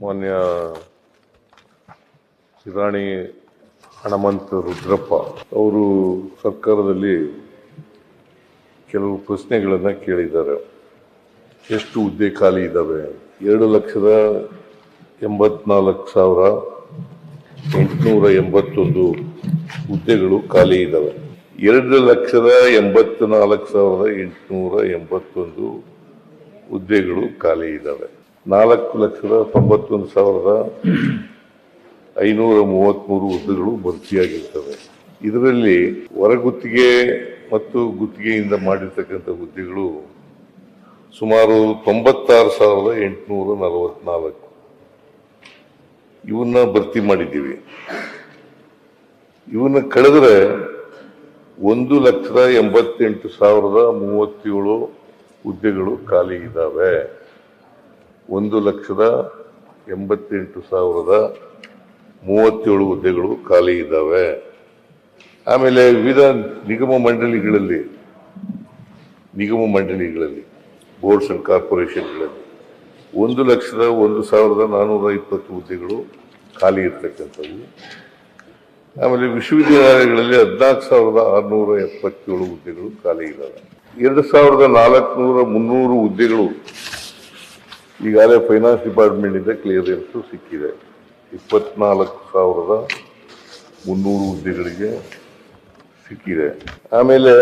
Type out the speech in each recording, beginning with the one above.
ಮಾನ್ಯ ಶಿರಾಣಿ ಹಣಮಂತ ರುದ್ರಪ್ಪ ಅವರು ಸರ್ಕಾರದಲ್ಲಿ ಕೆಲವು ಪ್ರಶ್ನೆಗಳನ್ನು ಕೇಳಿದ್ದಾರೆ. ಎಷ್ಟು ಹುದ್ದೆ ಖಾಲಿ ಇದ್ದಾವೆ ಎರಡು ಲಕ್ಷದ ಎಂಬತ್ನಾಲ್ಕು ಸಾವಿರ ಎಂಟುನೂರ ಎಂಬತ್ತೊಂದು ಹುದ್ದೆಗಳು ಖಾಲಿ ಇದ್ದಾವೆ ಎರಡು ಲಕ್ಷದ ಎಂಬತ್ನಾಲ್ಕು ಸಾವಿರದ ಎಂಟುನೂರ ಎಂಬತ್ತೊಂದು ಹುದ್ದೆಗಳು ಖಾಲಿ ಇದ್ದಾವೆ ನಾಲ್ಕು ಲಕ್ಷದ ತೊಂಬತ್ತೊಂದು ಸಾವಿರದ ಐನೂರ ಮೂವತ್ತ್ಮೂರು ಹುದ್ದೆಗಳು ಭರ್ತಿಯಾಗಿರ್ತವೆ. ಇದರಲ್ಲಿ ಹೊರಗುತ್ತಿಗೆ ಮತ್ತು ಗುತ್ತಿಗೆಯಿಂದ ಮಾಡಿರ್ತಕ್ಕಂಥ ಹುದ್ದೆಗಳು ಸುಮಾರು ತೊಂಬತ್ತಾರು ಸಾವಿರದ ಎಂಟುನೂರ ನಲವತ್ನಾಲ್ಕು. ಇವನ್ನ ಭರ್ತಿ ಮಾಡಿದ್ದೀವಿ. ಇವನ್ನ ಕಳೆದ್ರೆ ಒಂದು ಲಕ್ಷದ ಎಂಬತ್ತೆಂಟು ಸಾವಿರದ ಮೂವತ್ತೇಳು ಹುದ್ದೆಗಳು ಖಾಲಿ ಇದ್ದಾವೆ ಒಂದು ಲಕ್ಷದ ಎಂಬತ್ತೆಂಟು ಸಾವಿರದ ಮೂವತ್ತೇಳು ಹುದ್ದೆಗಳು ಖಾಲಿ ಇದ್ದಾವೆ. ಆಮೇಲೆ ವಿವಿಧ ನಿಗಮ ಮಂಡಳಿಗಳಲ್ಲಿ ನಿಗಮ ಮಂಡಳಿಗಳಲ್ಲಿ ಬೋರ್ಡ್ಸ್ ಅಂಡ್ ಕಾರ್ಪೊರೇಷನ್ಗಳಲ್ಲಿ ಒಂದು ಲಕ್ಷದ ಒಂದು ಸಾವಿರದ ನಾನ್ನೂರ ಇಪ್ಪತ್ತು ಹುದ್ದೆಗಳು ಖಾಲಿ ಇರ್ತಕ್ಕಂಥವು. ಆಮೇಲೆ ವಿಶ್ವವಿದ್ಯಾಲಯಗಳಲ್ಲಿ ಹದಿನಾಲ್ಕು ಸಾವಿರದ ಆರುನೂರ ಎಪ್ಪತ್ತೇಳು ಹುದ್ದೆಗಳು ಖಾಲಿ ಇದ್ದಾವೆ. ಎರಡು ಸಾವಿರದ ನಾಲ್ಕುನೂರ ಮುನ್ನೂರು ಹುದ್ದೆಗಳು ಈಗಾಗಲೇ ಫೈನಾನ್ಸ್ ಡಿಪಾರ್ಟ್ಮೆಂಟಿಂದ ಕ್ಲಿಯರೆನ್ಸು ಸಿಕ್ಕಿದೆ. ಇಪ್ಪತ್ನಾಲ್ಕು ಸಾವಿರದ ಮುನ್ನೂರು ಹುದ್ದೆಗಳಿಗೆ ಸಿಕ್ಕಿದೆ. ಆಮೇಲೆ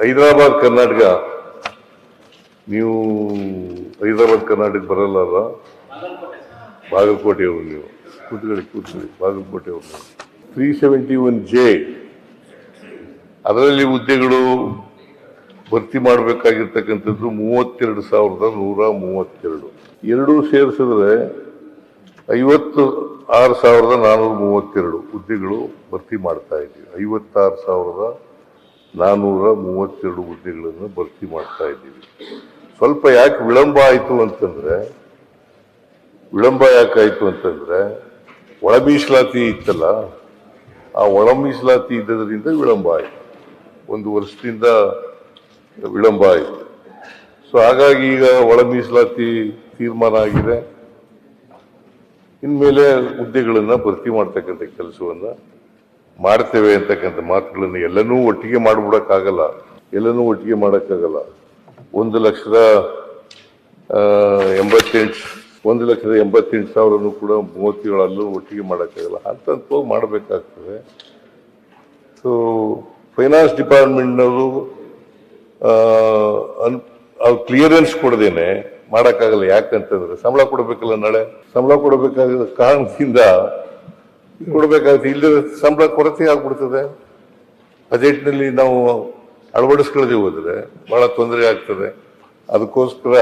ಹೈದರಾಬಾದ್, ಕರ್ನಾಟಕ. ನೀವು ಹೈದರಾಬಾದ್ ಕರ್ನಾಟಕ ಬರಲ್ಲ ಬಾಗಲಕೋಟೆ ಬಾಗಲಕೋಟೆಯವರು ನೀವು. ಕೂತ್ಕೊಳ್ಳಿ ಕೂತ್ಕೊಳ್ಳಿ. ಬಾಗಲಕೋಟೆ ಅವರು ತ್ರೀ ಸೆವೆಂಟಿ ಒನ್ ಜೆ ಅದರಲ್ಲಿ ಹುದ್ದೆಗಳು ಭರ್ತಿ ಮಾಡಬೇಕಾಗಿರ್ತಕ್ಕಂಥದ್ದು ಮೂವತ್ತೆರಡು ಸಾವಿರದ ನೂರ ಮೂವತ್ತೆರಡು. ಎರಡೂ ಸೇರಿಸಿದ್ರೆ ಐವತ್ತು ಆರು ಸಾವಿರದ ನಾನ್ನೂರ ಮೂವತ್ತೆರಡು ಹುದ್ದೆಗಳು ಭರ್ತಿ ಮಾಡ್ತಾ ಇದ್ದೀವಿ. ಐವತ್ತಾರು ಸಾವಿರದ ನಾನ್ನೂರ ಮೂವತ್ತೆರಡು ಹುದ್ದೆಗಳನ್ನು ಭರ್ತಿ ಮಾಡ್ತಾ ಇದ್ದೀವಿ. ಸ್ವಲ್ಪ ಯಾಕೆ ವಿಳಂಬ ಆಯಿತು ಅಂತಂದರೆ, ವಿಳಂಬ ಯಾಕಾಯಿತು ಅಂತಂದರೆ, ಒಳ ಮೀಸಲಾತಿ ಇತ್ತಲ್ಲ, ಆ ಒಳ ಮೀಸಲಾತಿ ಇದ್ದದರಿಂದ ವಿಳಂಬ ಆಯಿತು. ಒಂದು ವರ್ಷದಿಂದ ವಿಳಂಬ ಆಯಿತು. ಸೊ ಹಾಗಾಗಿ ಈಗ ಒಳ ಮೀಸಲಾತಿ ತೀರ್ಮಾನ ಆಗಿದೆ. ಇನ್ಮೇಲೆ ಹುದ್ದೆಗಳನ್ನು ಭರ್ತಿ ಮಾಡ್ತಕ್ಕಂಥ ಕೆಲಸವನ್ನ ಮಾಡ್ತೇವೆ ಅಂತಕ್ಕಂಥ ಮಾತುಗಳನ್ನು ಎಲ್ಲನೂ ಒಟ್ಟಿಗೆ ಮಾಡ್ಬಿಡಕ್ಕಾಗಲ್ಲ. ಎಲ್ಲನೂ ಒಟ್ಟಿಗೆ ಮಾಡೋಕ್ಕಾಗಲ್ಲ. ಒಂದು ಲಕ್ಷದ ಎಂಬತ್ತೆಂಟು, ಒಂದು ಲಕ್ಷದ ಎಂಬತ್ತೆಂಟು ಸಾವಿರನೂ ಕೂಡ ಮೂವತ್ತೇಳಲ್ಲೂ ಒಟ್ಟಿಗೆ ಮಾಡೋಕ್ಕಾಗಲ್ಲ. ಹಂತ ಮಾಡಬೇಕಾಗ್ತದೆ. ಸೊ ಫೈನಾನ್ಸ್ ಡಿಪಾರ್ಟ್ಮೆಂಟ್ನವರು ಅವ್ರು ಕ್ಲಿಯರೆನ್ಸ್ ಕೊಡದೇನೆ, ಮಾಡೋಕ್ಕಾಗಲ್ಲ. ಯಾಕಂತಂದ್ರೆ ಸಂಬಳ ಕೊಡಬೇಕಲ್ಲ ನಾಳೆ. ಸಂಬಳ ಕೊಡಬೇಕಾದ ಕಾರಣದಿಂದ ಕೊಡಬೇಕಾಗುತ್ತೆ. ಇಲ್ಲದ ಸಂಬಳ ಕೊರತೆ ಆಗ್ಬಿಡ್ತದೆ. ಬಜೆಟ್ನಲ್ಲಿ ನಾವು ಅಳವಡಿಸ್ಕೊಳ್ಳದೆ ಹೋದರೆ ಬಹಳ ತೊಂದರೆ ಆಗ್ತದೆ. ಅದಕ್ಕೋಸ್ಕರ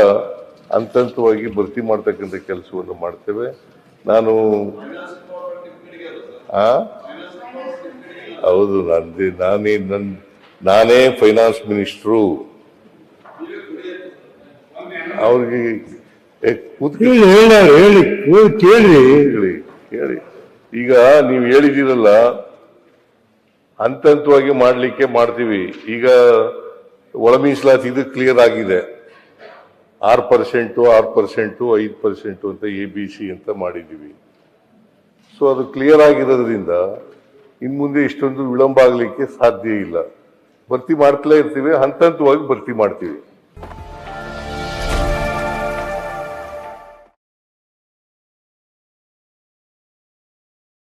ಅಂತಂತವಾಗಿ ಭರ್ತಿ ಮಾಡ್ತಕ್ಕಂಥ ಕೆಲಸವನ್ನು ಮಾಡ್ತೇವೆ. ನಾನು ಹೌದು, ನಂದಿ, ನಾನೇ ನನ್ ನಾನೇ ಫೈನಾನ್ಸ್ ಮಿನಿಸ್ಟ್ರು. ಅವ್ರಿಗೆ ಹೇಳಿ ಕೇಳಿ ಹೇಳಿ ಹೇಳಿ. ಈಗ ನೀವು ಹೇಳಿದಿರಲ್ಲ ಹಂತ ಹಂತವಾಗಿ ಮಾಡಲಿಕ್ಕೆ ಮಾಡ್ತೀವಿ. ಈಗ ಒಳ ಮೀಸಲಾತಿ ಇದು ಕ್ಲಿಯರ್ ಆಗಿದೆ. ಆರು ಪರ್ಸೆಂಟು ಆರು ಪರ್ಸೆಂಟು ಐದು ಪರ್ಸೆಂಟು ಅಂತ ಎ ಬಿ ಸಿ ಅಂತ ಮಾಡಿದ್ದೀವಿ. ಸೊ ಅದು ಕ್ಲಿಯರ್ ಆಗಿರೋದ್ರಿಂದ ಇನ್ ಮುಂದೆ ಇಷ್ಟೊಂದು ವಿಳಂಬ ಆಗಲಿಕ್ಕೆ ಸಾಧ್ಯ ಇಲ್ಲ. ಭರ್ತಿ ಮಾಡ್ತಲೇ ಇರ್ತೀವಿ ಹಂತ ಹಂತವಾಗಿ ಭರ್ತಿ ಮಾಡ್ತೀವಿ.